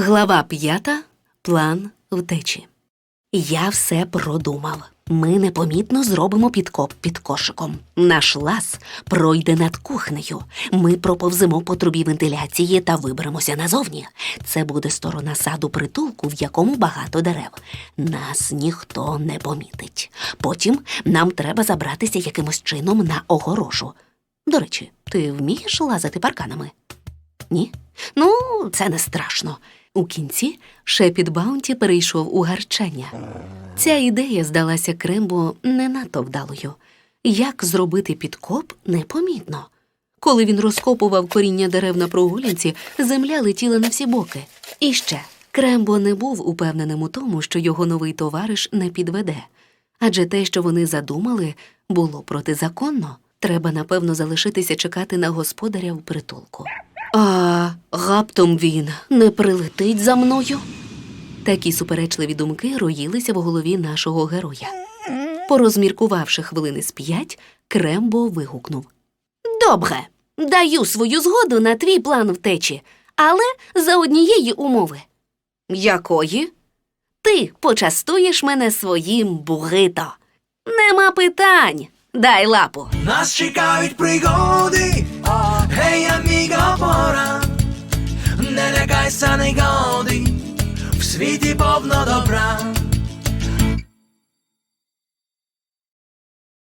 Глава п'ята. План втечі. Я все продумав. Ми непомітно зробимо підкоп під кошиком. Наш лаз пройде над кухнею. Ми проповземо по трубі вентиляції та виберемося назовні. Це буде сторона саду притулку, в якому багато дерев. Нас ніхто не помітить. Потім нам треба забратися якимось чином на огорожу. До речі, ти вмієш лазити парканами? Ні? Ну, це не страшно. У кінці шепіт Баунті перейшов у гарчання. Ця ідея здалася Крембо не надто вдалою. Як зробити підкоп непомітно. Коли він розкопував коріння дерев на прогулянці, земля летіла на всі боки. І ще Крембо не був упевненим у тому, що його новий товариш не підведе. Адже те, що вони задумали, було протизаконно. Треба, напевно, залишитися чекати на господаря в притулку. А раптом він не прилетить за мною. Такі суперечливі думки роїлися в голові нашого героя. Порозміркувавши хвилини з п'ять, Крембо вигукнув Добре, даю свою згоду на твій план втечі, але за однієї умови. Якої? Ти почастуєш мене своїм бугито. Нема питань. Дай лапу. Нас чекають пригоди, світі повно добра.